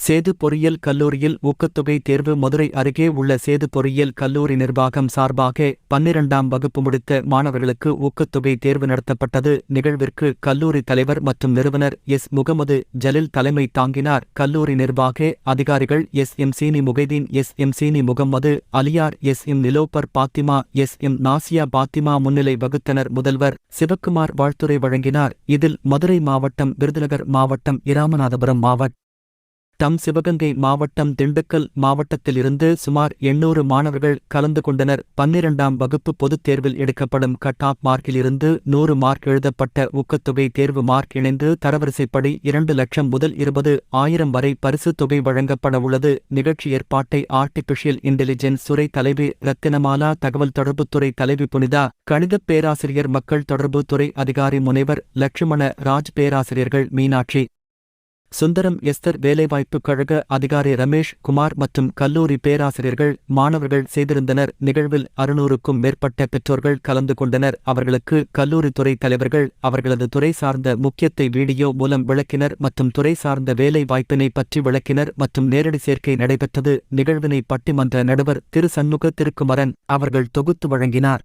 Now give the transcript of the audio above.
சேது பொறியியல் கல்லூரியில் ஊக்கத்தொகை தேர்வு மதுரை அருகே உள்ள சேது பொறியியல் கல்லூரி நிர்வாகம் சார்பாக பன்னிரண்டாம் வகுப்பு முடித்த மாணவர்களுக்கு ஊக்கத்தொகை தேர்வு நடத்தப்பட்டது. நிகழ்விற்கு கல்லூரி தலைவர் மற்றும் நிறுவனர் எஸ். முகமது ஜலில் தலைமை தாங்கினார். கல்லூரி நிர்வாக அதிகாரிகள் எஸ். எம். சீனி Mohideen S. M. Seeni Mohammed Aliyar S. M. Nilofar Fathima S. M. Nasiya Fathima முன்னிலை வகுத்தனர் முதல்வர் சிவக்குமார் வாழ்த்துரை வழங்கினார். இதில் மதுரை மாவட்டம் விருதுநகர் மாவட்டம் இராமநாதபுரம் மாவட்டம் மாவட்டம் சிவகங்கை மாவட்டம் திண்டுக்கல் மாவட்டத்திலிருந்து சுமார் எண்ணூறு மாணவர்கள் கலந்து கொண்டனர். பன்னிரண்டாம் வகுப்பு பொதுத் தேர்வில் எடுக்கப்படும் கட் ஆஃப் மார்க்கிலிருந்து நூறு மார்க் எழுதப்பட்ட ஊக்கத்தொகை தேர்வு மார்க் இணைந்து தரவரிசைப்படி இரண்டு லட்சம் முதல் இருபது ஆயிரம் வரை பரிசுத் தொகை வழங்கப்பட உள்ளது. நிகழ்ச்சி ஏற்பாட்டை ஆர்டிபிஷியல் இன்டெலிஜென்ஸ் துறை தலைவி ரத்தினமாலா தகவல் தொடர்புத்துறை தலைவி புனிதா கணிதப் பேராசிரியர் மக்கள் தொடர்பு துறை அதிகாரி முனைவர் லட்சுமண ராஜ் பேராசிரியர்கள் மீனாட்சி. சுந்தரம் எஸ்தர் வேலைவாய்ப்பு கழக அதிகாரி ரமேஷ் குமார் மற்றும் கல்லூரி பேராசிரியர்கள் மாணவர்கள் செய்திருந்தனர். நிகழ்வில் அறுநூறுக்கும் மேற்பட்ட பெற்றோர்கள் கலந்து கொண்டனர். அவர்களுக்கு கல்லூரி துறை தலைவர்கள் அவர்களது துறை சார்ந்த முக்கியத்தை வீடியோ மூலம் விளக்கினர் மற்றும் துறை சார்ந்த வேலை வாய்ப்பினை பற்றி விளக்கினர் மற்றும் நேரடி சேர்க்கை நடைபெற்றது. நிகழ்வினை பட்டிமன்ற நடுவர் திரு சண்முக திருக்குமரன் அவர்கள் தொகுத்து வழங்கினார்.